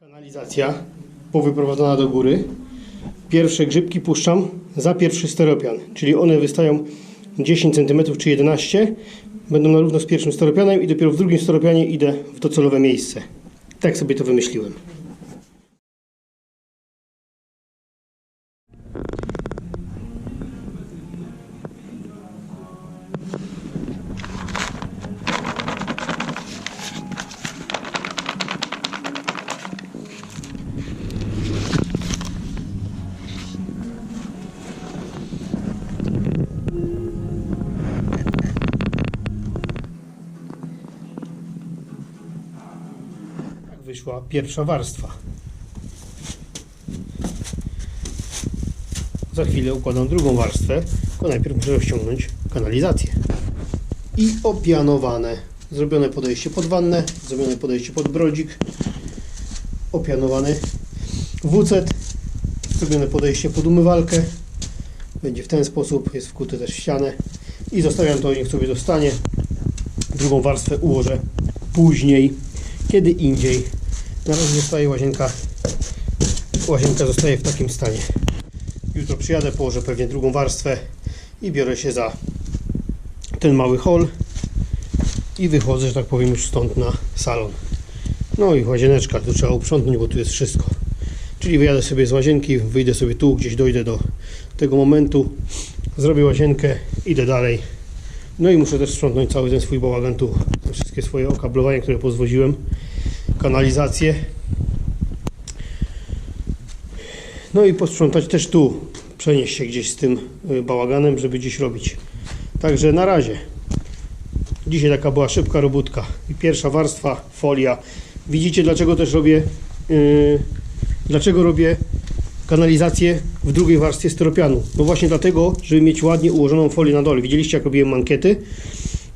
Kanalizacja powyprowadzona do góry. Pierwsze grzybki puszczam za pierwszy steropian, czyli one wystają 10 cm czy 11 Będą na równo z pierwszym steropianem i dopiero w drugim steropianie idę w docelowe miejsce. Tak sobie to wymyśliłem. Wyszła pierwsza warstwa. Za chwilę układam drugą warstwę, tylko najpierw muszę rozciągnąć kanalizację. I opianowane. Zrobione podejście pod wannę, zrobione podejście pod brodzik, opianowany wucet, zrobione podejście pod umywalkę. Będzie w ten sposób, jest wkute też w ścianę. I zostawiam to, niech sobie dostanie. Drugą warstwę ułożę później, kiedy indziej. Na razie zostaje łazienka. Łazienka zostaje w takim stanie. Jutro przyjadę, położę pewnie drugą warstwę i biorę się za ten mały hol i wychodzę, że tak powiem, już stąd na salon. No i łazieneczka, tu trzeba uprzątnąć, bo tu jest wszystko. Czyli wyjadę sobie z łazienki, wyjdę sobie tu, gdzieś dojdę do tego momentu, zrobię łazienkę, idę dalej. No i muszę też sprzątnąć cały ten swój bałagan tu, wszystkie swoje okablowania, które pozwoziłem, kanalizację. No i posprzątać też tu, przenieść się gdzieś z tym y, bałaganem, żeby gdzieś robić. Także na razie. Dzisiaj taka była szybka robótka. I pierwsza warstwa, folia. Widzicie dlaczego też robię yy, dlaczego robię kanalizację w drugiej warstwie styropianu? No właśnie dlatego, żeby mieć ładnie ułożoną folię na dole. Widzieliście jak robiłem mankiety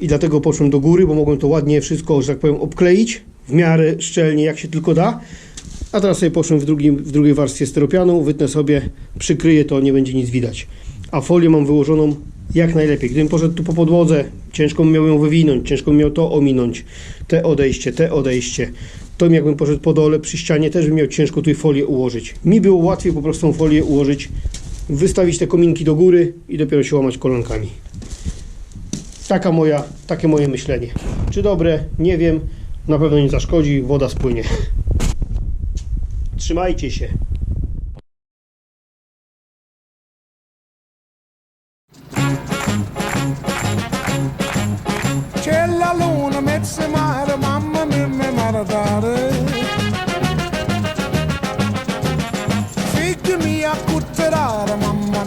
i dlatego poszłem do góry, bo mogłem to ładnie wszystko, że tak powiem, obkleić w miarę szczelnie jak się tylko da. A teraz sobie poszłem w, drugim, w drugiej warstwie styropianu, wytnę sobie, przykryję to, nie będzie nic widać. A folię mam wyłożoną jak najlepiej. Gdybym poszedł tu po podłodze, ciężko bym miał ją wywinąć, ciężko bym miał to ominąć, te odejście, te odejście. To jakbym poszedł po dole przy ścianie, też bym miał ciężko tu folię ułożyć. Mi było łatwiej po prostu tą folię ułożyć, wystawić te kominki do góry i dopiero się łamać kolankami. Taka moja, takie moje myślenie. Czy dobre? Nie wiem. Na pewno nie zaszkodzi, woda spłynie. Trzymajcie się. Figlio mia, cuzzerara, mamma